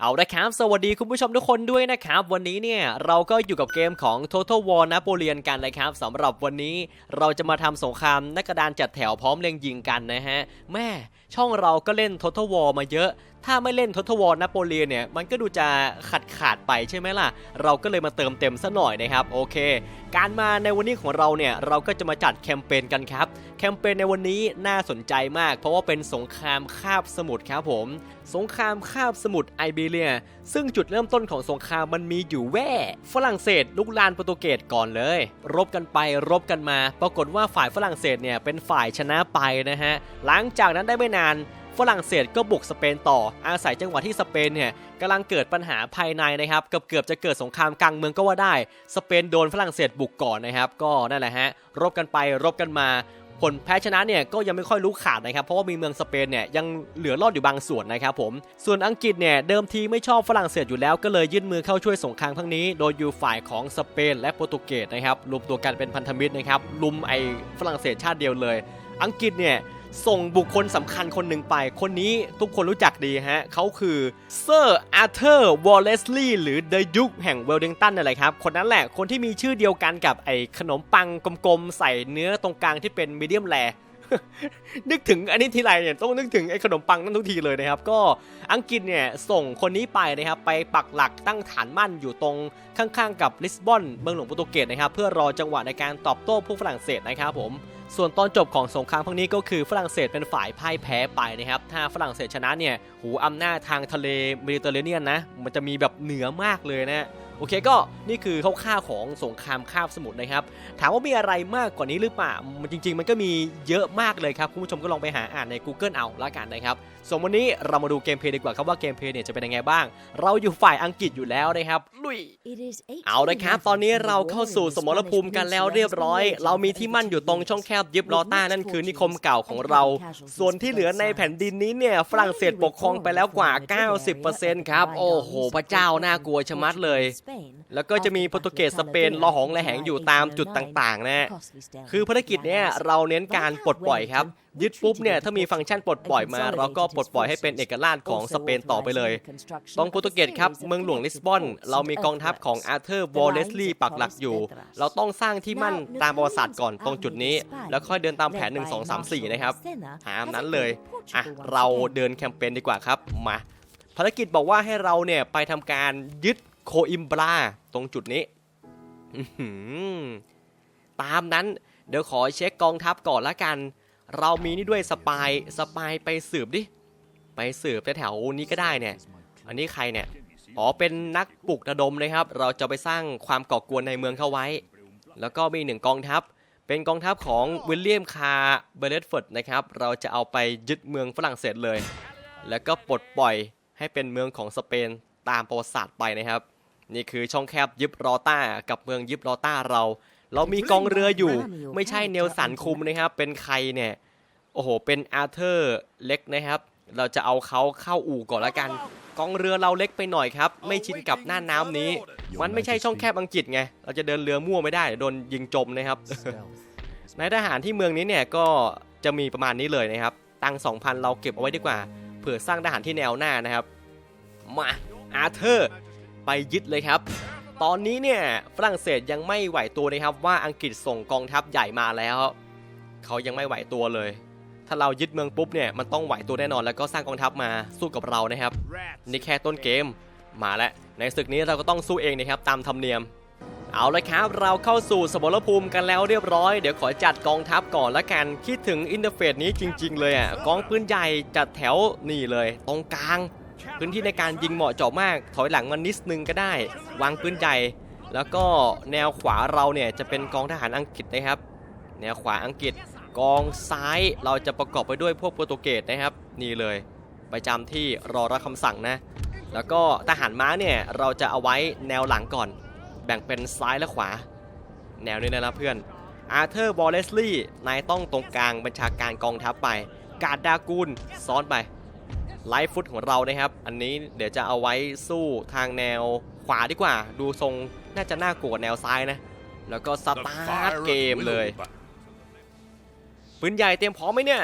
เอาละครับ สวัสดีคุณผู้ชมทุกคนด้วยนะครับ วันนี้เนี่ยเราก็อยู่กับเกมของ Total War นโปเลียนกันนะครับสำหรับวันนี้เราจะมาทำสงครามนักกระดานจัดแถวพร้อมเล็งยิงกันนะฮะแม่ช่องเราก็เล่น Total War มาเยอะ ถ้าไม่เล่น Total War นโปเลียนเนี่ยมันก็ดูจะขาดขาดไปใช่ไหมล่ะ เราก็เลยมาเติมเต็มซะหน่อยนะครับโอเค การมาในวันนี้ของเราเนี่ยเราก็จะมาจัดแคมเปญกันครับแคมเปญในวันนี้น่าสนใจมาก เพราะว่าเป็นสงครามคาบสมุทรครับผม สงครามคาบสมุทรไอเบเรีย ซึ่งจุดเริ่มต้นของสงครามมันมีอยู่แว่ฝรั่งเศสลุกลานโปรตุเกสก่อนเลย รบกันไปรบกันมา ปรากฏว่าฝ่ายฝรั่งเศสเนี่ยเป็นฝ่ายชนะไปนะฮะหลังจากนั้นได้ไม่นาน ฝรั่งเศสก็บุกสเปนต่อ อาศัยจังหวะที่สเปนเนี่ยกำลังเกิดปัญหาภายในนะครับเกือบเกือบจะเกิดสงครามกลางเมืองก็ว่าได้ สเปนโดนฝรั่งเศสบุกก่อนนะครับ ก็นั่นแหละฮะรบกันไปรบกันมาผลแพ้ชนะเนี่ยก็ยังไม่ค่อยรู้ขาดนะครับ เพราะว่ามีเมืองสเปนเนี่ยยังเหลือรอดอยู่บางส่วนนะครับผม ส่วนอังกฤษเนี่ยเดิมทีไม่ชอบฝรั่งเศสอยู่แล้วก็เลยยื่นมือเข้าช่วยสงครามครั้งนี้ โดยอยู่ฝ่ายของสเปนและโปรตุเกสนะครับรวมตัวกันเป็นพันธมิตรนะครับลุมไอฝรั่งเศสชาติเดียวเลย อังกฤษเนี่ย ส่งบุคคลสำคัญคนหนึ่งไป คนนี้ทุกคนรู้จักดีฮะเขาคือเซอร์อาร์เธอร์วอลเลสลีย์หรือเดอะยุคแห่งเวลดิงตันนั่นแหละครับ คนนั้นแหละคนที่มีชื่อเดียวกันกับไอ้ขนมปังกลมๆ ใส่เนื้อตรงกลางที่เป็นมีเดียมแรนึกถึงอันนี้ทีไรเนี่ยต้องนึกถึงไอ้ขนมปังนั่นทุกทีเลยนะครับ ก็อังกฤษเนี่ยส่งคนนี้ไปนะครับ ไปปักหลักตั้งฐานมั่นอยู่ตรงข้างๆ กับลิสบอนเมืองหลวงโปรตุเกสนะครับ เพื่อรอจังหวะในการตอบโต้พวกฝรั่งเศสนะครับผม ส่วนตอนจบของสงครามครั้งนี้ก็คือฝรั่งเศสเป็นฝ่ายพ่ายแพ้ไปนะครับ ถ้าฝรั่งเศสชนะเนี่ย หูอำนาจทางทะเลเมดิเตอร์เรเนียนนะ มันจะมีแบบเหนือมากเลยนะ โอเคก็นี่คือคร่าวๆของสงครามคาบสมุทรนะครับ ถามว่ามีอะไรมากกว่านี้หรือเปล่ามันจริง ๆ มันก็มีเยอะมากเลยครับ คุณผู้ชมก็ลองไปหาอ่านใน Google เอาละกันนะครับส่วนวันนี้เรามาดูเกมเพลย์ดีกว่าครับว่าเกมเพลย์เนี่ยจะเป็นยังไงบ้าง เราอยู่ฝ่ายอังกฤษอยู่แล้วนะครับ ลุย เอาละครับ ตอนนี้เราเข้าสู่สมรภูมิกันแล้วเรียบร้อย เรามีที่มั่นอยู่ตรงช่องแคบยิบลอต้านั่นคือนิคมเก่าของเรา ส่วนที่เหลือในแผ่นดินนี้เนี่ยฝรั่งเศสปกครองไปแล้วกว่า 90%ครับ โอ้โห พระเจ้าน่ากลัวชะมัดเลยแล้วก็จะมีโปรตุเกสสเปนรอหองระแหงอยู่ตามจุดต่างๆนะคือภารกิจเนี้ยเราเน้นการปลดปล่อยครับ ยึดปุ๊บเนี่ยถ้ามีฟังก์ชันปลดปล่อยมา เราก็ปลดปล่อยให้เป็นเอกราชของสเปนต่อไปเลยตรงโปรตุเกสครับเมืองหลวงลิสบอน เรามีกองทัพของอาร์เธอร์วอลเลสลีย์ปักหลักอยู่ เราต้องสร้างที่มั่นตามประวัติศาสตร์ก่อนตรงจุดนี้ แล้วค่อยเดินตามแผน 1 2 3 4 นะครับตามนั้นเลยอะเราเดินแคมเปญดีกว่าครับมาภารกิจบอกว่าให้เราเนี่ยไปทำการยึด โคอิมบราตรงจุดนี้ตามนั้นเดี๋ยวขอเช็คกองทัพก่อนละกัน เรามีนี่ด้วยสปายสปายไปสืบดิ ไปสืบแถวนี้ก็ได้เนี่ย อันนี้ใครเนี่ย อ๋อเป็นนักปลุกระดมนะครับ เราจะไปสร้างความก่อกวนในเมืองเข้าไว้ แล้วก็มีหนึ่งกองทัพ เป็นกองทัพของวิลเลียมคาร์เบเลตฟอร์ดนะครับ เราจะเอาไปยึดเมืองฝรั่งเศสเลย แล้วก็ปลดปล่อยให้เป็นเมืองของสเปนตามประวัติศาสตร์ไปนะครับ นี่คือช่องแคบยิบรอต้ากับเมืองยิบรอต้าเรา เรามีกองเรืออยู่ ไม่ใช่เนลสันคุมนะครับ เป็นใครเนี่ย โอ้โห เป็นอาร์เธอร์เล็กนะครับ เราจะเอาเขาเข้าอู่ก่อนละกัน กองเรือเราเล็กไปหน่อยครับ ไม่ชินกับหน้าน้ำนี้ มันไม่ใช่ช่องแคบอังกฤษไง เราจะเดินเรือมั่วไม่ได้เดี๋ยวโดนยิงจมนะครับ นายทหารที่เมืองนี้เนี่ยก็จะมีประมาณนี้เลยนะครับ ตังค์2,000 เราเก็บเอาไว้ดีกว่า เผื่อสร้างทหารที่แนวหน้านะครับ มาอาร์เธอร์ ไปยึดเลยครับ ตอนนี้เนี่ยฝรั่งเศสยังไม่ไหวตัวนะครับว่าอังกฤษส่งกองทัพใหญ่มาแล้วเขายังไม่ไหวตัวเลย ถ้าเรายึดเมืองปุ๊บเนี่ยมันต้องไหวตัวแน่นอนแล้วก็สร้างกองทัพมาสู้กับเรานะครับ นี่แค่ต้นเกมมาแล้วในศึกนี้เราก็ต้องสู้เองนะครับตามธรรมเนียมเอาเลยครับ เราเข้าสู่สมรภูมิกันแล้วเรียบร้อย เดี๋ยวขอจัดกองทัพก่อนละกัน คิดถึงอินเทอร์เฟซนี้จริง ๆ เลยอะกองปืนใหญ่จัดแถวนี่เลย ตรงกลาง พื้นที่ในการยิงเหมาะเจาะมาก ถอยหลังมานิดนึงก็ได้ วางปืนใหญ่ แล้วก็แนวขวาเราเนี่ยจะเป็นกองทหารอังกฤษนะครับ แนวขวาอังกฤษกองซ้ายเราจะประกอบไปด้วยพวกโปรตุเกสนะครับ นี่เลยประจำที่รอรับคำสั่งนะ แล้วก็ทหารม้าเนี่ยเราจะเอาไว้แนวหลังก่อน แบ่งเป็นซ้ายและขวา แนวนี้นะครับเพื่อนอาร์เธอร์บอลเลสลีย์นายต้องตรงกลางบัญชาการกองทัพไป กาดดากูลซ้อนไป ไลฟ์ฟุตของเรานะครับ อันนี้เดี๋ยวจะเอาไว้สู้ทางแนวขวาดีกว่า ดูทรงน่าจะน่ากลัวแนวซ้ายนะ แล้วก็สตาร์ทเกมเลยปืนใหญ่เตรียมพร้อมไหมเนี่ย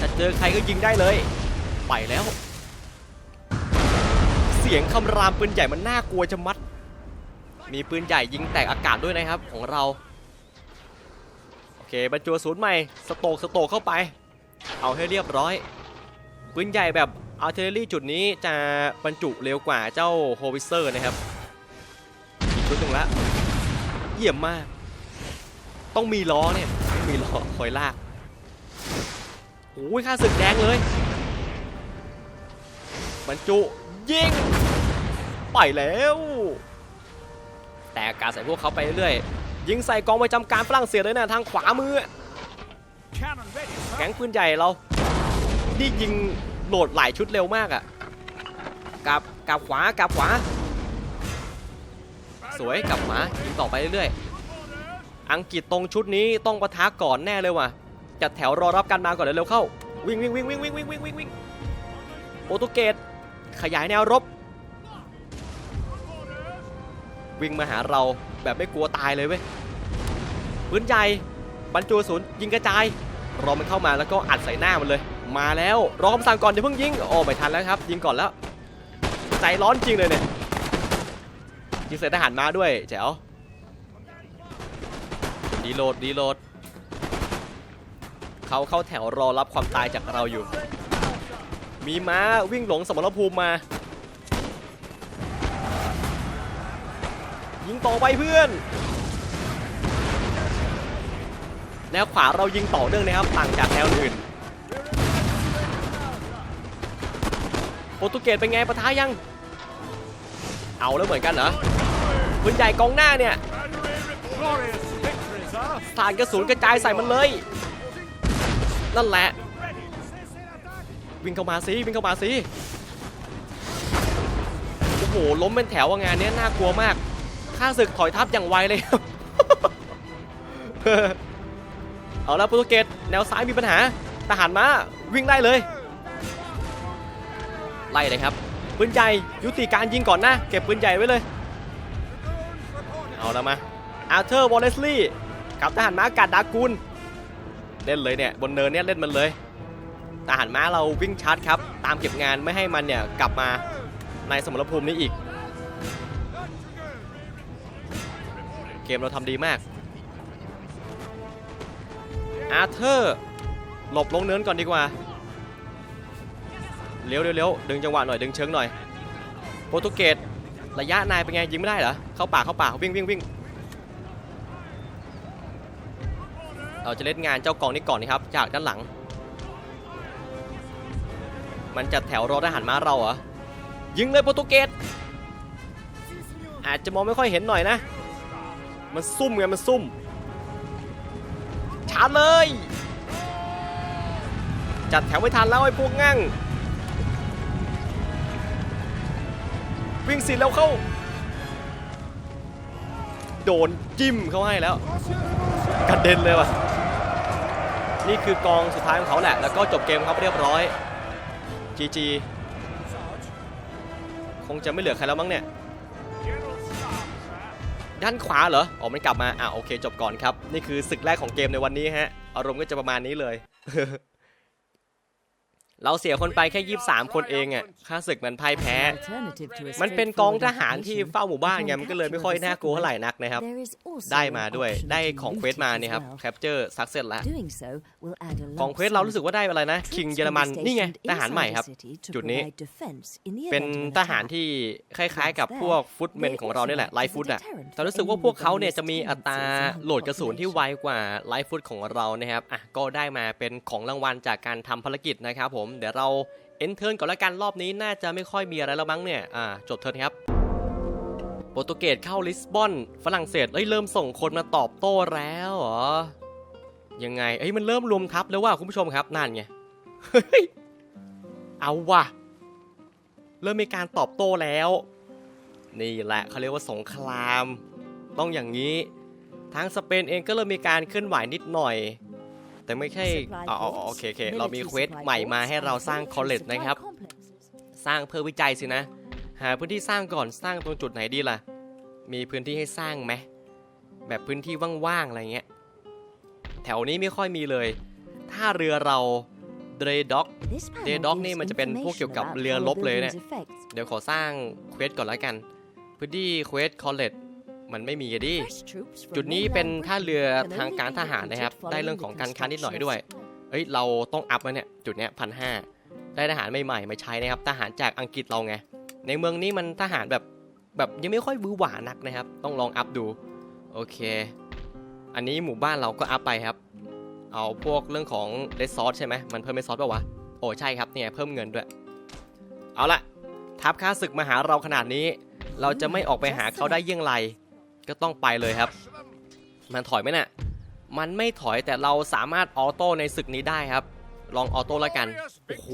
ถ้าเจอใครก็ยิงได้เลย ไปแล้ว เสียงคำรามปืนใหญ่มันน่ากลัวจะมัด มีปืนใหญ่ยิงแตกอากาศด้วยนะครับของเรา โอเคบรรจุกระสุนใหม่ สโตกสโตกเข้าไป เอาให้เรียบร้อย ปืนใหญ่แบบอาร์เทอรี่จุดนี้จะบรรจุเร็วกว่าเจ้าโฮวิเซอร์นะครับ อีกชุดหนึ่งละ เยี่ยมมาก ต้องมีล้อเนี่ยต้องมีล้อคอยลากโอ้ยค่าศึกแดงเลย บรรจุยิงไปแล้ว แต่กาศใส่พวกเขาไปเรื่อยๆยิงใส่กองประจำการฝรั่งเศสเลยนะทางขวามือ แก๊งปืนใหญ่เรา นี่ยิงโหลดหลายชุดเร็วมากอะ่ะกับกับขวากับขวา สวยกับขวายิงต่อไปเรื่อยๆ อังกฤษตรงชุดนี้ต้องปะทะก่อนแน่เลยว่ะจัดแถวรอรับการมาก่อนเร็วๆเข้า วิ่งวิ่งวิ่งวิ่งวิ่งวิ่งวิ่งวิ่งวิ่งโปรตุเกสขยายแนวรบ วิ่งมาหาเราแบบไม่กลัวตายเลยเว้ยปืนใหญ่บรรจุกระสุนยิงกระจายรอมันเข้ามาแล้วก็อัดใส่หน้ามันเลย มาแล้วรอคำสั่งก่อนเดี๋ยวเพิ่งยิงโอ้ไม่ทันแล้วครับ ยิงก่อนแล้ว ใจร้อนจริงเลยเนี่ยยิงใส่ทหารมาด้วยแจ๋วดีโหลดดีโหลดเขาเข้าแถวรอรับความตายจากเราอยู่ มีม้าวิ่งหลงสมรภูมิมา ยิงต่อไปเพื่อนแนวขวาเรายิงต่อเนื่องนะครับต่างจากแนวอื่น โปรตุเกสเป็นไงปะทะยัง เอาแล้วเหมือนกันเหรอปืนใหญ่กองหน้าเนี่ยสาดกระสุนกระจายใส่มันเลย นั่นแหละ วิ่งเข้ามาสิวิ่งเข้ามาสิโอ้โหล้มเป็นแถวว่างานเนี้ยน่ากลัวมากข้าศึกถอยทับอย่างไวเลยเอาละโปรตุเกสแนวซ้ายมีปัญหาทหารมาวิ่งได้เลย ไล่เลยครับปืนใหญ่ยุติการยิงก่อนนะ เก็บปืนใหญ่ไว้เลย เอาละมาอาร์เธอร์วอลเลสลีย์กับทหารม้าอากาศดากูลเล่นเลยเนี่ยบนเนินเนี่ยเล่นมันเลยทหารม้าเราวิ่งชาร์จครับ ตามเก็บงานไม่ให้มันเนี่ยกลับมาในสมรภูมินี้อีก เกมเราทำดีมากอาร์เธอร์หลบลงเนินก่อนดีกว่า เลี้ยวเลี้ยวๆดึงจังหวะหน่อยดึงเชิงหน่อยโปรตุเกสระยะนายเป็นไงยิงไม่ได้เหรอเข้าป่าเข้าป่าวิ่งวิ่งวิ่งเราจะเล่นงานเจ้ากองนี้ก่อนนะครับจากด้านหลัง มันจัดแถวรอทหารม้าเราเหรอยิงเลยโปรตุเกสอาจจะมองไม่ค่อยเห็นหน่อยนะ มันซุ่มไงมันซุ่มชาร์จเลย จัดแถวไม่ทันแล้วไอ้พวกงั่ง วิ่งสิแล้วเข้า โดนจิ้มเขาให้แล้วกระเด็นเลยว่ะนี่คือกองสุดท้ายของเขาแหละ แล้วก็จบเกมครับเรียบร้อย GG คงจะไม่เหลือใครแล้วมั้งเนี่ย ด้านขวาเหรอ อ๋อ มันกลับมา อะ โอเค จบก่อนครับ นี่คือศึกแรกของเกมในวันนี้ฮะ อารมณ์ก็จะประมาณนี้เลย เราเสียคนไปแค่23คนเองอะค่าศึกมันพ่ายแพ้ มันเป็นกองทหารที่เฝ้าหมู่บ้านไงมันก็เลยไม่ค่อยน่ากลัวเท่าไหร่นักนะครับ ได้มาด้วยได้ของเควสมาเนี่ยครับแคปเจอร์ซักเซสแล้วของเควสเรารู้สึกว่าได้อะไรนะคิงเยอรมันนี่ไงทหารใหม่ครับ จุดนี้เป็นทหารที่คล้ายๆ กับพวกฟุตเมนของเราเนี่ยแหละไลฟ์ฟุตอะแต่รู้สึกว่าพวกเขาเนี่ยจะมีอัตราโหลดกระสุนที่ไวกว่าไลฟ์ฟุตของเรานะครับอะก็ได้มาเป็นของรางวัลจากการทำภารกิจนะครับผมเดี๋ยวเราเอนเทิร์นก่อนละกันรอบนี้น่าจะไม่ค่อยมีอะไรแล้วมั้งเนี่ย อ่า จบเทิร์นครับ โปรตุเกสเข้าลิสบอน ฝรั่งเศสเอ้ยเริ่มส่งคนมาตอบโต้แล้วเหรอ ยังไง เอ้ยมันเริ่มรวมทัพแล้วว่าคุณผู้ชมครับนั่นไง เฮ้ย เอาว่ะ เริ่มมีการตอบโต้แล้ว นี่แหละเขาเรียกว่าสงคราม ต้องอย่างนี้ ทางสเปนเองก็เริ่มมีการเคลื่อนไหวนิดหน่อย แต่ไม่ใช่อ๋ออ๋อโอเคโอเคเรามีเควสใหม่มาให้เราสร้างคอลเลจนะครับ สร้างเพื่อวิจัยสินะ หาพื้นที่สร้างก่อนสร้างตรงจุดไหนดีล่ะ มีพื้นที่ให้สร้างไหมแบบพื้นที่ว่างๆอะไรเงี้ย แถวนี้ไม่ค่อยมีเลย ถ้าเรือเราเดรด็อกเด Day ด็อ Dog กนี่นี่มัมันนจะจะเป็เป็นนพพววกกเกี่เกี่ยยววกักับบเรืเรืออรรบบเลเลยยเนี่ยเนี่ย เดี๋ยวขอสร้างเควสก่อนแล้วกัน พื้นที่เควสคอลเลจ มันไม่มีอะดิจุจุดดนี้นี้เป็เป็นนท่าท่าเรืเรืออทาทางงกาการรททหาหารรนะนะคครัรับบได้ได้เรื่เรื่อองงขขอองงกาการรค้าค้านินิดดหหน่น่ออยยด้ด้ววยยเอ้ยเราต้องอัพแล้วเนี่ยจุดเนี้ยพันห้าได้ทหารใหม่ๆมาใช้นะครับทหารจากอังกฤษเราไงในเมืองนี้มันทหารแบบแบบยังไม่ค่อยบื้อหวานักนะครับ ต้องลองอัพดูโอเค อันนี้หมู่บ้านเราก็อัพไปครับ เอาพวกเรื่องของเรสซอสใช่ไหมมันเพิ่มเรสซอสป่าวะโอ้ใช่ครับเนี่ยเพิ่มเงินด้วย เอาละทัพข้าศึกมาหาเราขนาดนี้ เราจะไม่ออกไปหาเขาได้เยี่ยงไร ก็ต้องไปเลยครับ มันถอยไหมน่ะมันไม่ถอยแต่เราสามารถออโต้ในศึกนี้ได้ครับ ลองออโต้แล้วกัน โอ้โห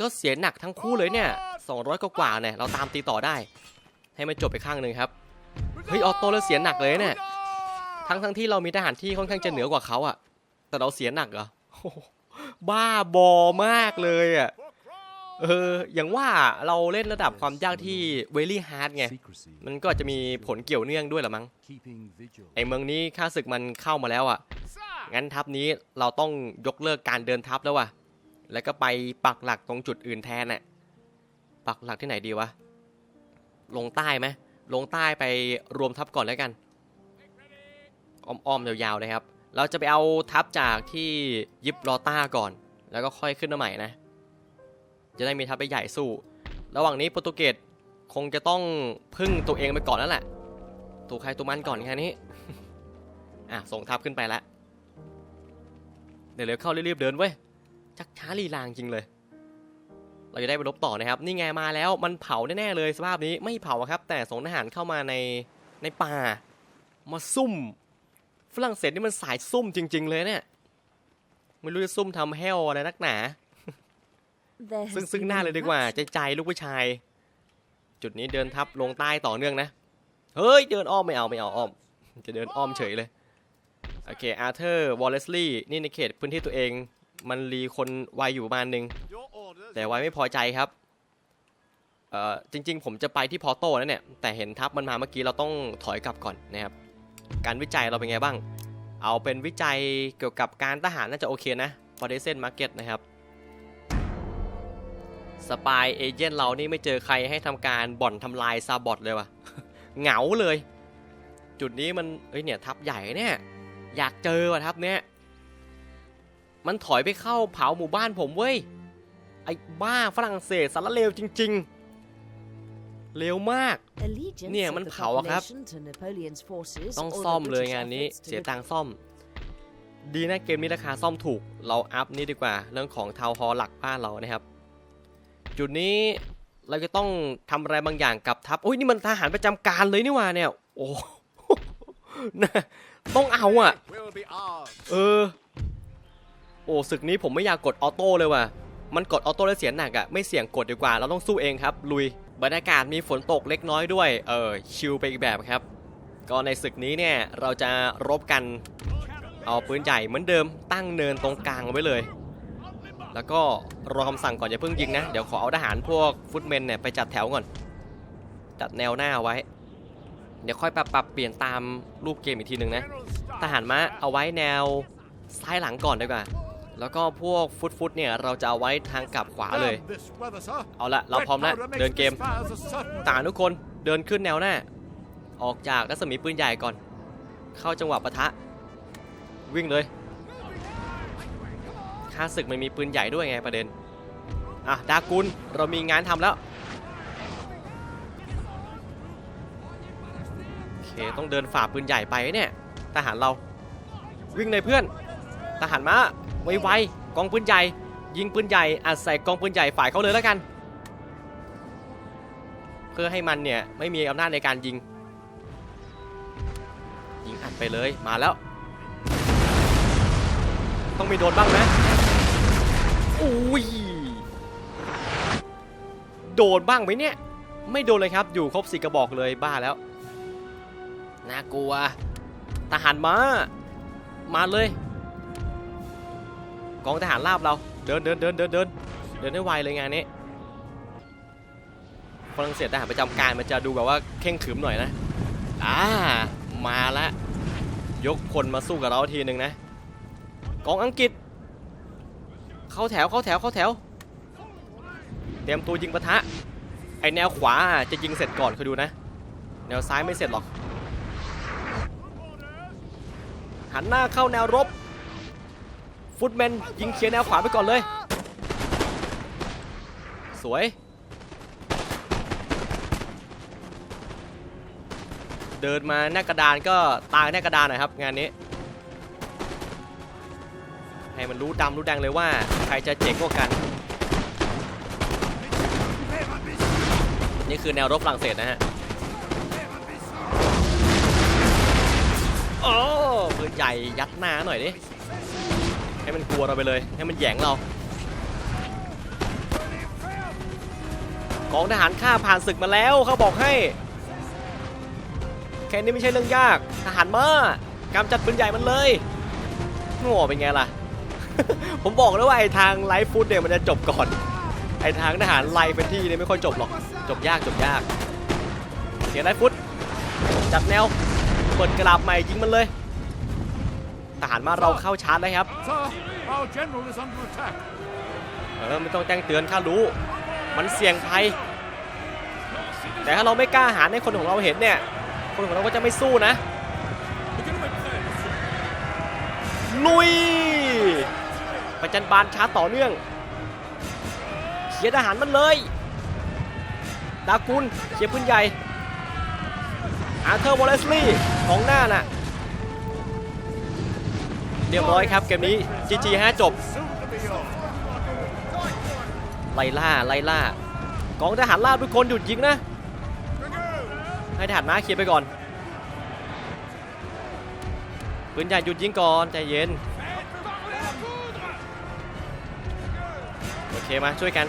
ก็เสียหนักทั้งคู่เลยเนี่ย 200กว่าเนี่ย เราตามตีต่อได้ ให้มันจบไปข้างหนึ่งครับ เฮ้ย ออโต้แล้วเสียหนักเลยเนี่ย ทั้งทั้งที่เรามีทหารที่ค่อนข้างจะเหนือกว่าเขาอะแต่เราเสียหนักเหรอ บ้าบอมากเลยอะ เอออย่างว่าเราเล่นระดับความยากที่เวลี่ฮาร์ดไง มันก็จะมีผลเกี่ยวเนื่องด้วยหรอมั้งไอเมืองนี้ข้าศึกมันเข้ามาแล้วอะงั้นทัพนี้เราต้องยกเลิกการเดินทัพแล้วว่ะ แล้วก็ไปปักหลักตรงจุดอื่นแทนน่ะ ปักหลักที่ไหนดีวะ ลงใต้ไหมลงใต้ไปรวมทัพก่อนแล้วกัน อ้อมๆยาวๆเลยครับ เราจะไปเอาทัพจากที่ยิบลอต้าก่อน แล้วก็ค่อยขึ้นมาใหม่นะ จะได้มีทัพไปใหญ่สู้ ระหว่างนี้โปรตุเกสคงจะต้องพึ่งตัวเองไปก่อนนั่นแหละ ตัวใครตัวมันก่อนแค่นี้ อะส่งทัพขึ้นไปแล้วเดี๋ยวเร็วเข้ารีบๆเดินเว้ย ชักช้าลีลางจริงเลย เราจะได้ไปลบต่อนะครับ นี่ไงมาแล้วมันเผาแน่ๆเลยสภาพนี้ไม่เผาครับ แต่ส่งทหารเข้ามาในในป่า มาซุ่ม ฝรั่งเศสนี่มันสายซุ่มจริง ๆ เลยเนี่ย ไม่รู้จะซุ่มทำแฮวอะไรนักหนา ซึ่งซึ่งหน้าเลยดีกว่า ใจใจลูกผู้ชาย จุดนี้เดินทับลงใต้ต่อเนื่องนะ เฮ้ย เดินอ้อมไม่เอาไม่เอาอ้อม จะเดินอ้อมเฉยเลย โอเค อาร์เธอร์ วอลเลสลีย์นี่ในเขตพื้นที่ตัวเอง มันรีคนไวอยู่ประมาณหนึงแต่ไวไม่พอใจครับ เอ่อ จริง ๆ ผมจะไปที่พอร์โตนั่นเนี่ย แต่เห็นทัพมันมาเมื่อกี้เราต้องถอยกลับก่อนนะครับ การวิจัยเราเป็นไงบ้าง เอาเป็นวิจัยเกี่ยวกับการทหารน่าจะโอเคนะพอได้เส้นมาร์เก็ตนะครับ สปายเอเจนต์เรานี่ไม่เจอใครให้ทำการบ่อนทำลายซาบอทเลยว่ะ เหงาเลย จุดนี้มันเอ้ยเนี่ยทัพใหญ่เนี่ยอยากเจอว่ะทัพเนี้ยมันถอยไปเข้าเผาหมู่บ้านผมเว้ย ไอ้บ้าฝรั่งเศสสารเลวจริง ๆเลวมาก เนี่ยมันเผาครับ ต้องซ่อมเลยงานนี้เสียตังค์ซ่อม ดีนะเกมนี้ราคาซ่อมถูก เราอัพนี่ดีกว่าเรื่องของทาวฮอหลักบ้านเรานะครับ จุดนี้เราจะต้องทำอะไรบางอย่างกับทัพโอ้ยนี่มันทหารประจำการเลยนี่ว่าเนี่ย โอ้นะต้องเอาอะ เออ โอ้ศึกนี้ผมไม่อยากกดออโต้เลยว่ะ มันกดออโต้แล้วเสียหนักอะ่ะ ไม่เสี่ยงกดดีกว่า เราต้องสู้เองครับ ลุย บรรยากาศมีฝนตกเล็กน้อยด้วย เออ ชิลไปอีกแบบครับ ก็ในศึกนี้เนี่ย เราจะรบกัน เอาปืนใหญ่เหมือนเดิม ตั้งเนินตรงกลางไว้เลย แล้วก็รอคำสั่งก่อนอย่าเพิ่งยิงนะ เดี๋ยวขอเอาทหารพวกฟุตเมนเนี่ยไปจัดแถวก่อน จัดแนวหน้าไว้ เดี๋ยวค่อยปรับปรับเปลี่ยนตามรูปเกมอีกทีหนึ่งนะ ทหารม้าเอาไว้แนวซ้ายหลังก่อนดีกว่า แล้วก็พวกฟุตฟุตเนี่ยเราจะเอาไว้ทางกลับขวาเลย เอาละเราพร้อมแล้วเดินเกมต่างทุกคนเดินขึ้นแนวหน้า ออกจากรัศมีปืนใหญ่ก่อน เข้าจังหวะปะทะ วิ่งเลย ข้าศึกมันมีปืนใหญ่ด้วยไงประเด็น อะดากุลเรามีงานทำแล้วโอเคต้องเดินฝ่าปืนใหญ่ไปเนี่ยทหารเราวิ่งเลยเพื่อนทหารมาไวๆกองปืนใหญ่ ยิงปืนใหญ่อัดใส่กองปืนใหญ่ฝ่ายเขาเลยแล้วกัน เพื่อให้มันเนี่ยไม่มีอำนาจในการยิง ยิงอัดไปเลยมาแล้ว ต้องมีโดนบ้างนะ อุ้ย โดนบ้างไหมเนี่ย ไม่โดนเลยครับ อยู่ครบสี่กระบอกเลยบ้าแล้ว น่ากลัว ทหารมา มาเลย กองทหารราบเรา เดินเดินเดินเดินเดินเดินให้ไวเลยงานนี้ฝรั่งเศสทหารประจำการมันจะดูแบบว่าเข่งขรึมหน่อยนะ อ่า มาละ ยกพลมาสู้กับเราทีหนึ่งนะ กองอังกฤษ เข้าแถวเข้าแถวเข้าแถว เตรียมตัวยิงปะทะ ไอแนวขวาจะยิงเสร็จก่อนคอยดูนะ แนวซ้ายไม่เสร็จหรอก หันหน้าเข้าแนวรบ ฟุตแมนยิงเคลียร์แนวขวาไปก่อนเลย สวย เดินมาหน้ากระดานก็ตายหน้ากระดานหน่อยครับงานนี้ ให้มันรู้ดำรู้แดงเลยว่า ใครจะเจ๋งกว่ากัน นี่คือแนวรบฝรั่งเศสนะฮะโอ้ปืนใหญ่ยัดหน้าหน่อยดิให้มันกลัวเราไปเลย ให้มันแยงเรากองทหารข้าผ่านศึกมาแล้วเขาบอกให้ แค่นี้ไม่ใช่เรื่องยากทหารมากำจัดปืนใหญ่มันเลยโง่เป็นไงล่ะ ผมบอกแล้วว่าไอ้ทางไลฟ์ฟุตเนี่ยมันจะจบก่อน ไอ้ทางทหารไล่เป็นที่เนี่ยไม่ค่อยจบหรอก จบยากจบยากเสียไลฟ์ฟุตจัดแนวเปิดกระลาบใหม่ยิงมันเลยทหารมาเราเข้าชาร์จแล้วครับเออไม่ต้องแจ้งเตือนข้ารู้ มันเสี่ยงภัยแต่ถ้าเราไม่กล้าหาญให้คนของเราเห็นเนี่ย คนของเราก็จะไม่สู้นะ ลุย ประจันบานชาร์จต่อเนื่องเขียทหารมันเลย ดากุลเขียร์ปืนใหญ่ อาร์เธอร์วอลเลสลีย์ของหน้าน่ะ เรียบร้อยครับเกมนี้ GG 5จบ Soon to be yours. ไล่ล่า ไล่ล่า กองทหารลาบทุกคนหยุดยิงนะ ให้ทหารม้าเคลียร์ไปก่อน ปืนใหญ่หยุดยิงก่อน ใจเย็น เคมาช่วยกัน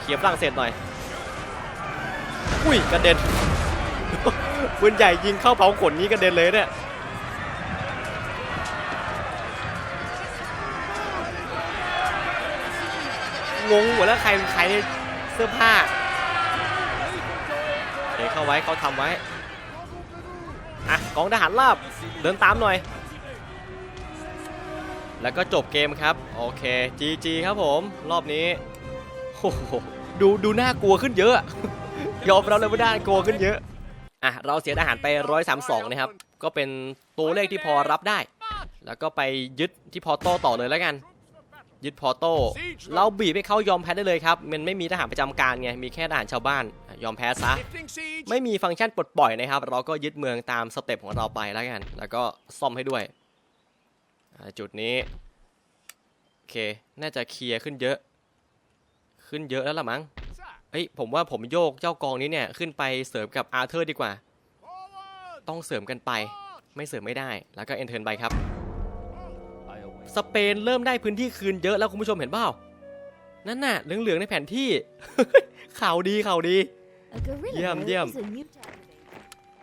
เคลียร์ฝรั่งเศสหน่อย อุ้ยกระเด็นปืนใหญ่ยิงเข้าเผาขนนี้กระเด็นเลยเนี่ยงงหมดแล้วใครเป็นใครเสื้อผ้าโอเเข้าไว้เขาทำไว้อะกองทหารราบเดินตามหน่อย แล้วก็จบเกมครับ โอเค GG ครับผมรอบนี้โอ้โหดูดูน่ากลัวขึ้นเยอะ ยอมรับเลยว่าน่ากลัวขึ้นเยอะอะเราเสียทหารไป 132 นะครับ ก็เป็นตัวเลขที่พอรับได้ แล้วก็ไปยึดที่พอโต้ต่อเลยแล้วกัน ยึดพอโต้เราบีบให้เขายอมแพ้ได้เลยครับ มันไม่มีทหารประจำการไง มีแค่ทหารชาวบ้าน ยอมแพ้ซะ ไม่มีฟังก์ชันปลดปล่อยนะครับ เราก็ยึดเมืองตามสเต็ปของเราไปแล้วกัน แล้วก็ซ่อมให้ด้วย จุดนี้ โอเค น่าจะเคลียร์ขึ้นเยอะ ขึ้นเยอะแล้วล่ะมั้ง Sir, เอ้ย ผมว่าผมโยกเจ้ากองนี้เนี่ย ขึ้นไปเสริมกับอาร์เธอร์ดีกว่า forward. ต้องเสริมกันไป ไม่เสริมไม่ได้ แล้วก็เอนเทิร์นไปครับ สเปนเริ่มได้พื้นที่คืนเยอะแล้วคุณผู้ชมเห็นเปล่า นั่นน่ะ เหลืองๆในแผนที่ ข่าวดีข่าวดี A guerrilla Yum, road yum. is a new tactic.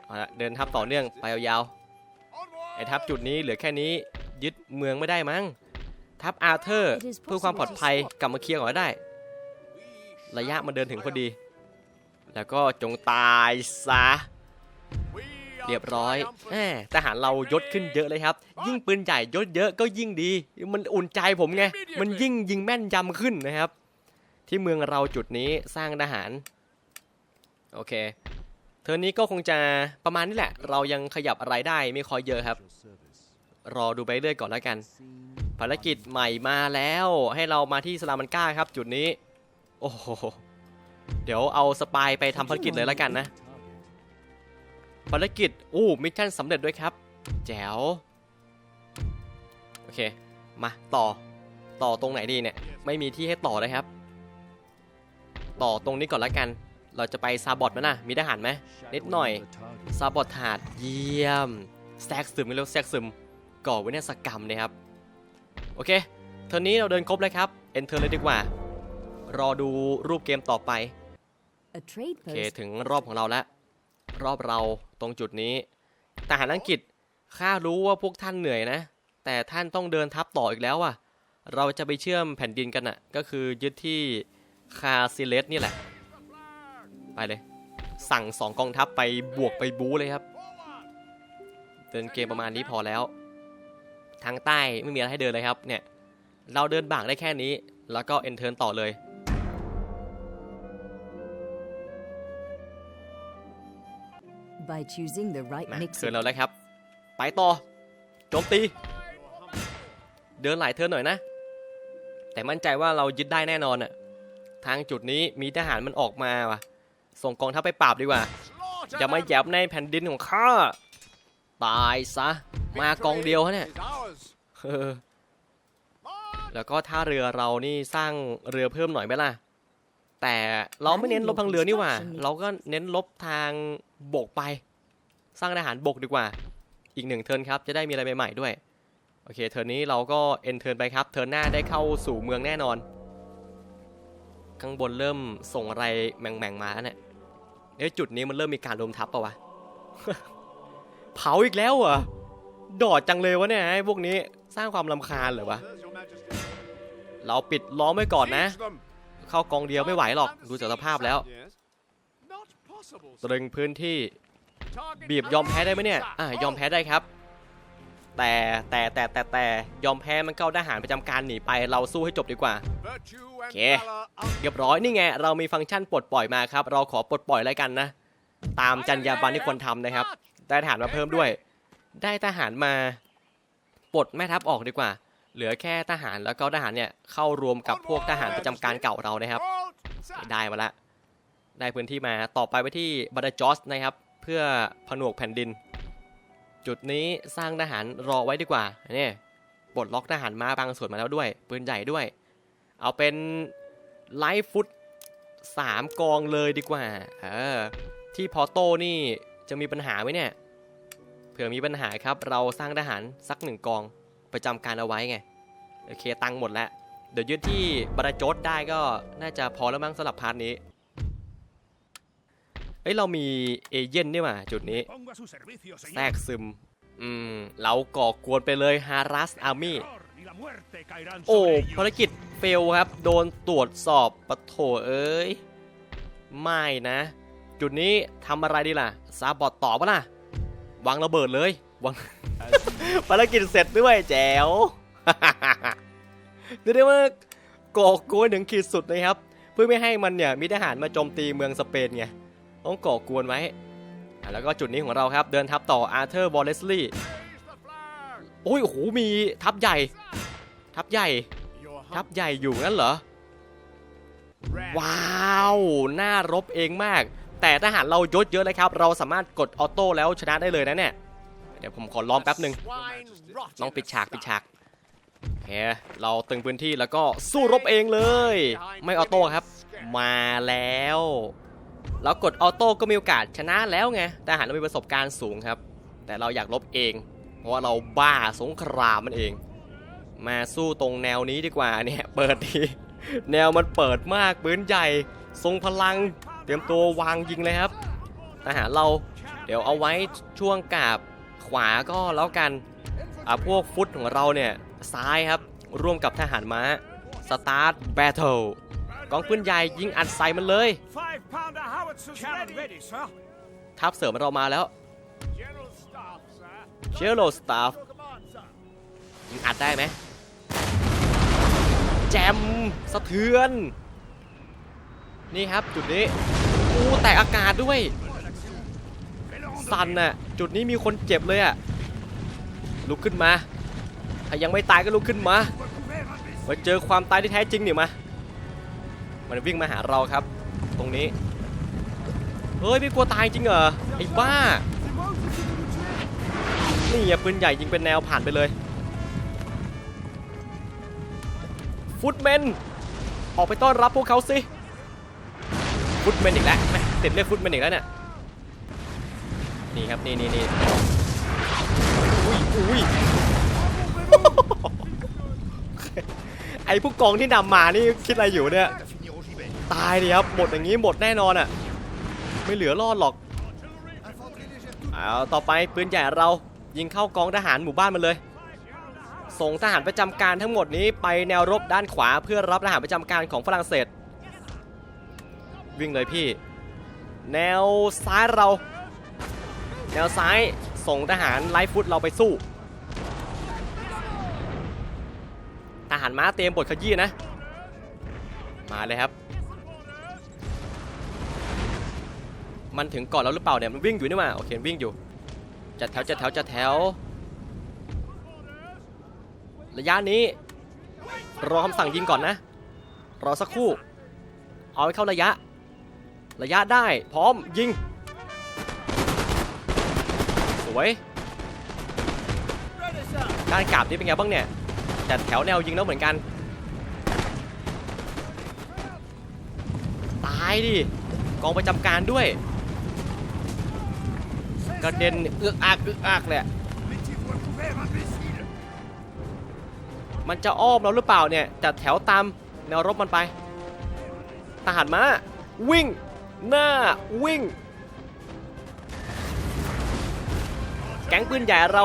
เอาละเดินทัพต่อเนื่องไปยาวๆ Onward. ไอ้ทัพจุดนี้เหลือแค่นี้ ยึดเมืองไม่ได้มั้ง ทัพอาร์เธอร์ เพื่อความปลอดภัยกลับมาเคลียร์ก่อนก็ได้ ระยะมันเดินถึงพอดี แล้วก็จงตายซะ We เรียบร้อย triumphant. แหมทหารเรายศขึ้นเยอะเลยครับ ยิ่งปืนใหญ่ยศเยอะก็ยิ่งดี มันอุ่นใจผมไง มันยิ่งยิงแม่นยำขึ้นนะครับ ที่เมืองเราจุดนี้สร้างทหาร โอเคเทอร์นนี้ก็คงจะประมาณนี้แหละ เรายังขยับอะไรได้ไม่ค่อยเยอะครับ รอดูไปเรื่อยก่อนแล้วกัน ภารกิจใหม่มาแล้วให้เรามาที่สลามันก้าครับ จุดนี้ โอ้โหเดี๋ยวเอาสปายไปทำภารกิจเลยแล้วกันนะ ภารกิจอู้มิชชั่นสำเร็จด้วยครับ แจ๋วโอเค มาต่อต่อตรงไหนดีเนี่ย ไม่มีที่ให้ต่อเลยครับ ต่อตรงนี้ก่อนแล้วกัน เราจะไปซาบอดไหมนะมีทหารไหมนิดหน่อยซาบอดถาดเยี่ยมแซกซึมเรียกว่าแซกซึม ก่อวินาศกรรมนะครับ โอเคเทอร์นนี้เราเดินครบแล้วครับ เอนเทอร์เลยดีกว่า รอดูรูปเกมต่อไป A trade โอเค post ถึงรอบของเราแล้ว รอบเราตรงจุดนี้ทหารอังกฤษข้ารู้ว่าพวกท่านเหนื่อยนะ แต่ท่านต้องเดินทัพต่ออีกแล้วอะ เราจะไปเชื่อมแผ่นดินกันอะ ก็คือยึดที่คาซิเลสนี่แหละ ไปเลย สั่งสองกองทัพไปบวกไปบู๊เลยครับ เดินเกมประมาณนี้พอแล้ว ทางใต้ไม่มีอะไรให้เดินเลยครับเนี่ยเราเดินบากได้แค่นี้ แล้วก็เอนเทิร์นต่อเลย By choosing the right มา mix เทิร์น of เราแล้วครับ ไปต่อโจมตี เดินหลายเทิร์นหน่อยนะ แต่มั่นใจว่าเรายึดได้แน่นอนอะทางจุดนี้มีทหารมันออกมาว่ะ ส่งกองทัพไปปราบดีกว่า Slaughter อย่ามา them. แยบในแผ่นดินของข้า ตายซะ มากองเดียวฮะเนี่ย Is ours. เออ March. แล้วก็ท่าเรือเรานี่สร้างเรือเพิ่มหน่อยไหมล่ะ แต่เราไม่เน้นลบทางเรือนี่หว่า เราก็เน้นลบทางบกไป สร้างทหารบกดีกว่า อีกหนึ่งเทิร์นครับ จะได้มีอะไรใหม่ๆด้วย โอเค เทิร์นนี้เราก็เอ็นเทิร์นไปครับ เทิร์นหน้าได้เข้าสู่เมืองแน่นอน ข้างบนเริ่มส่งอะไรแหม่งๆมาแล้วเนี่ยเอ๊ะจุดนี้มันเริ่มมีการรวมทัพปะวะ เผาอีกแล้วเหรอ ดอดจังเลยวะเนี่ยไอ้พวกนี้สร้างความลำคาญเหรอวะ เราปิดล้อมไว้ก่อนนะ เข้ากองเดียวไม่ไหวหรอกดูจากสภาพแล้ว ตรึงพื้นที่บีบยอมแพ้ได้ไหมเนี่ย อ่ายอมแพ้ได้ครับ แต่แต่แต่แต่แต่ยอมแพ้มันเข้าทหารประจำการหนีไปเราสู้ให้จบดีกว่า Virtue and Okay. valor un- เรียบร้อยนี่ไงเรามีฟังก์ชันปลดปล่อยมาครับ เราขอปลดปล่อยแล้วกันนะ ตามจรรยาบรรณที่ควรทำนะครับ ได้ทหารมาเพิ่มด้วย ได้ทหารมาปลดแม่ทัพออกดีกว่า เหลือแค่ทหารแล้วก็ทหารเนี่ยเข้ารวมกับพวกทหารประจำการเก่าเรานะครับ ได้มาละ ได้พื้นที่มาต่อไปไปที่บาดาจอสนะครับ เพื่อผนวกแผ่นดิน จุดนี้สร้างทหารรอไว้ดีกว่าเนี่ยปลดล็อกทหารมาบางส่วนมาแล้วด้วย ปืนใหญ่ด้วย เอาเป็นไลฟ์ฟุตสามกองเลยดีกว่าเออที่พอโต้นี่จะมีปัญหาไหมเนี่ย เผื่อมีปัญหาครับ เราสร้างทหารสักหนึ่งกองประจำการเอาไว้ไง โอเคตังหมดแล้ว เดี๋ยวยึดที่บราจดได้ก็น่าจะพอแล้วมั้งสำหรับพาร์ทนี้เอ้ยเรามีเอเย่นนี่หว่าจุดนี้แทรกซึม อืม เราก่อกวนไปเลยฮารัสอาร์มี่โอ้ภารกิจเฟลครับ โดนตรวจสอบปะโถเอ้ย ไม่นะ จุดนี้ทำอะไรดีล่ะ ซาบอดต่อปะล่ะ วางระเบิดเลยวาง ภารกิจเสร็จด้วยแจ๋ว เรียกได้ว่าก่อกวนถึงขีดสุดนะครับ เพื่อไม่ให้มันเนี่ยมีทหารมาโจมตีเมืองสเปนไงต้องก่อกวนไว้อะแล้วก็จุดนี้ของเราครับ เดินทัพต่ออาร์เธอร์วอลเลสลีย์ Raise the flag. โอ้ยโอ้โหมีทัพใหญ่ ทัพใหญ่ Your ทัพ humble ใหญ่อยู่งั้นเหรอ rat. ว้าว น่ารบเองมาก แต่ทหารเรายศเยอะเลยครับ เราสามารถกดออโต้แล้วชนะได้เลยนะเนี่ย เดี๋ยวผมขอล้อมแป๊บหนึ่ง Swine rot ต้องปิดฉากปิดฉากโอเคเราตึงพื้นที่แล้วก็สู้รบเองเลย ไม่ออโต้ครับ มาแล้วแล้วกดออโต้ก็มีโอกาสชนะแล้วไงทหารเรามีประสบการณ์สูงครับ แต่เราอยากลบเอง เพราะว่าเราบ้าสงครามมันเอง มาสู้ตรงแนวนี้ดีกว่าเนี่ยเปิดทีแนวมันเปิดมากปืนใหญ่ ทรงพลัง เตรียมตัววางยิงเลยครับทหารเราเดี๋ยวเอาไว้ช่วงกาบขวาก็แล้วกันอะพวกฟุตของเราเนี่ยซ้ายครับร่วมกับทหารม้าสตาร์ทแบทเทิลกองปืนใหญ่ยิงอัดใส่มันเลย Five pounder howitzers ready. ready, sir. ทัพเสริมเรามาแล้ว General staff, sir. เชลโลสตาฟ Your command, sir. ยิงอัดได้ไหมแจมสะเทือน นี่ครับจุดนี้อู้แตกอากาศด้วยสันน่ะจุดนี้มีคนเจ็บเลยอะลุกขึ้นมา ถ้ายังไม่ตายก็ลุกขึ้นมามาเจอความตายที่แท้จริงนี่มามันวิ่งมาหาเราครับ ตรงนี้เฮ้ยพี่กลัวตายจริงเหรอไอ้บ้านี่อย่าปืนใหญ่ยิงเป็นแนวผ่านไปเลยฟุตเมนออกไปต้อนรับพวกเขาสิ ฟุตเมนอีกแล้วติดเรียกฟุตเมนอีกแล้วเนี่ยนี่ครับนี่นี่นี่อุ้ยอุ้ยไอผู้กองที่นำมานี่คิดอะไรอยู่เนี่ยตายดิครับหมดอย่างนี้หมดแน่นอนอะไม่เหลือรอดหรอกเอาต่อไปปืนใหญ่เรายิงเข้ากองทหารหมู่บ้านมันเลย ส่งทหารประจำการทั้งหมดนี้ไปแนวรบด้านขวาเพื่อรับทหารประจำการของฝรั่งเศส วิ่งเลยพี่ แนวซ้ายเรา แนวซ้ายส่งทหารไลฟ์ฟุตเราไปสู้ ทหารม้าเตรียมบทขยี้นะ มาเลยครับ มันถึงก่อนแล้วหรือเปล่าเนี่ยมันวิ่งอยู่นี่หว่าโอเควิ่งอยู่ จัดแถวจัดแถวจัดแถว ระยะนี้ รอคำสั่งยิงก่อนนะ รอสักครู่ เอาให้เข้าระยะ ระยะได้พร้อมยิง สวย ด้านกราบนี่เป็นไงบ้างเนี่ยจัดแถวแนวยิงแล้วเหมือนกัน ตายดิ กองประจำการด้วย กระเด็นเอือกอักเอือกอักเลยอะมันจะอ้อมเราหรือเปล่าเนี่ยจัดแถวตามแนวรบมันไปทหารม้าวิ่ง หน้าวิ่ง แก๊งปืนใหญ่เรา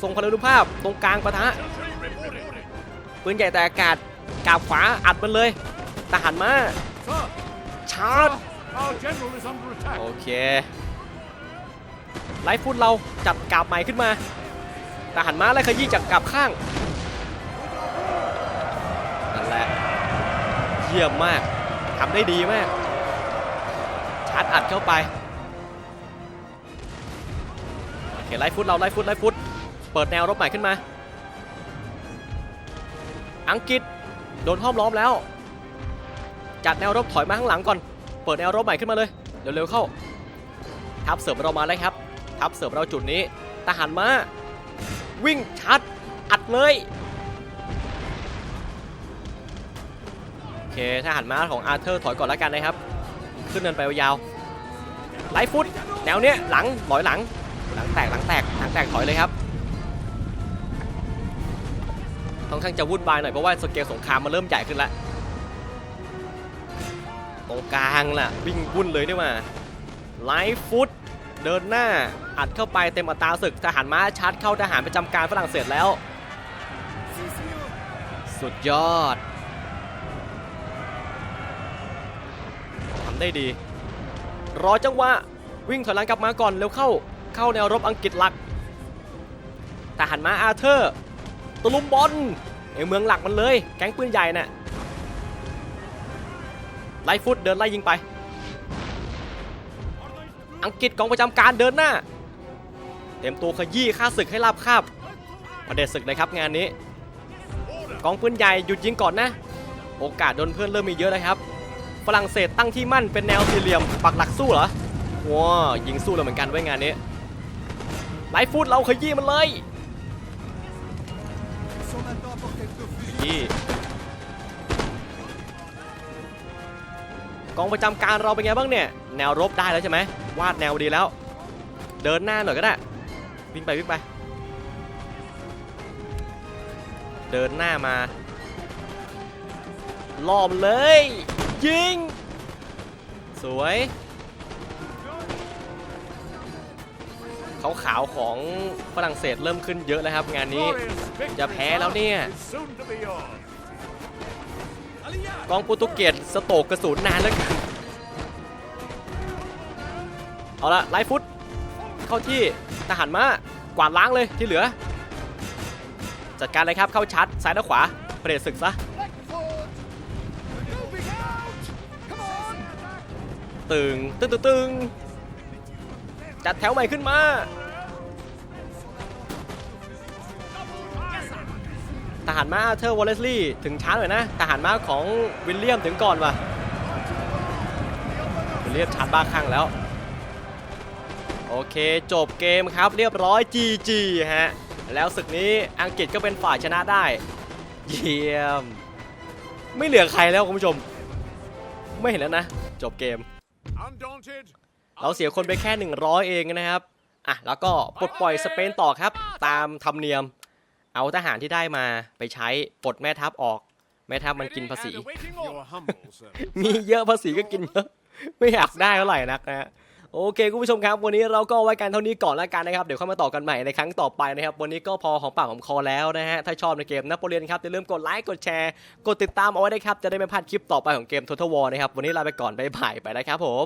ทรงพลานุภาพตรงกลางปะทะ ปืนใหญ่แต่อากาศกาบขวาอัดมันเลยทหารม้าชาร์จโอเคไลฟ์ฟุตเราจับกาบใหม่ขึ้นมาทหารม้าไล่ขยี้จากกาบข้างนั่นแหละเยี่ยมมากทำได้ดีมาการ์จอัดเข้าไปโอเคไลฟ์ฟุตเราไลฟ์ฟุตไลฟ์ฟุตเปิดแนวรบใหม่ขึ้นมา อังกฤษโดนห้อมล้อมแล้ว จัดแนวรบถอยมาข้างหลังก่อน เปิดแนวรบใหม่ขึ้นมาเลยเร็วๆเข้า ทัพเสริมเรามาแล้วครับ ทัพเสริมเราจุดนี้ทหารมาวิ่งชัดอัดเลยโอเคทหารม้าของอาร์เธอร์ถอยก่อนแล้วกันนะครับ ขึ้นเนินไปยาวไลฟ์ฟุตแนวเนี้ยหลังหลอยหลัง หลังแตกหลังแตกหลังแตกถอยเลยครับค่อนข้างจะวุ่นวายหน่อยเพราะว่าสเกลสงครามมันเริ่มใหญ่ขึ้นแล้วตรงกลางล่ะวิ่งวุ่นเลยด้วยมาไลฟ์ฟุตเดินหน้าอัดเข้าไปเต็มอัตราศึกทหารม้าชาร์จเข้าทหารประจำการฝรั่งเศสแล้ว สุดยอดทำ ได้ดี รอจังหวะวิ่งถอยหลังกลับมาก่อนเร็วเข้าเข้าแนวรบอังกฤษหลักทหารมาอาร์เธอร์ตะลุมบอลไอเมืองหลักมันเลย แก๊งปืนใหญ่น่ะไล่ฟุตเดินไล่ยิงไป อังกฤษกองประจำการเดินหน้า เต็มตัวขยี้ค่าศึกให้ราบคาบประเด็ศึกเลยครับงานนี้ กองปืนใหญ่หยุดยิงก่อนนะ โอกาสโดนเพื่อนเริ่มมีเยอะแล้วครับ ฝรั่งเศสตั้งที่มั่นเป็นแนวสี่เหลี่ยมปักหลักสู้เหรอว้ายิงสู้เลยเหมือนกันไว้งานนี้ไล่ฟุตเราขยี้มันเลยขยี้กองประจำการเราเป็นไงบ้างเนี่ย แนวรบได้แล้วใช่ไหมวาดแนวดีแล้ว เดินหน้าหน่อยก็ได้วิ่งไปวิ่งไป เดินหน้ามาล่อมเลย ยิง สวย ขาวๆของฝรั่งเศสเริ่มขึ้นเยอะแล้วครับงานนี้จะแพ้แล้วเนี่ยกองโปรตุเกสสโตกกระสุนนานแล้วกันเอาละไลฟ์ฟุตเข้าที่ทหารมากวาดล้างเลยที่เหลือ จัดการเลยครับเข้าชัดซ้ายและขวาเผด็จศึกซะ ตึงตึงตึงตึงจัดแถวใหม่ขึ้นมาทหารม้าอาร์เธอร์วอลเลสลีย์ถึงช้าหน่อยนะทหารม้าของวิลเลียมถึงก่อนว่ะวิลเลียมชาร์จบ้าข้างแล้ว โอเคจบเกมครับเรียบร้อย GG ฮะ แล้วศึกนี้อังกฤษก็เป็นฝ่ายชนะได้ เยี่ยม ไม่เหลือใครแล้วคุณผู้ชม ไม่เห็นแล้วนะ จบเกม เราเสียคนไปแค่ 100 เองนะครับอะแล้วก็ปลดปล่อยสเปนต่อครับ ตามธรรมเนียม เอาทหารที่ได้มาไปใช้ปลดแม่ทัพออก แม่ทัพมันกินภาษี มีเยอะภาษีก็กินเยอะไม่อยากได้เท่าไหร่นักนะฮะโอเคคุณผู้ชมครับ วันนี้เราก็ไว้กันเท่านี้ก่อนแล้วกันนะครับเดี๋ยวเข้ามาต่อกันใหม่ในครั้งต่อไปนะครับ วันนี้ก็พอของปากของคอแล้วนะฮะถ้าชอบในเกมนโปเลียนครับอย่าลืมกดไลค์กดแชร์ กดติดตามเอาไว้ด้ครับจะได้ไม่พลาดคลิปต่อไปของเกม Total War นะครับวันนี้ลาไปก่อนบ๊ายบายไปแล้วครับผม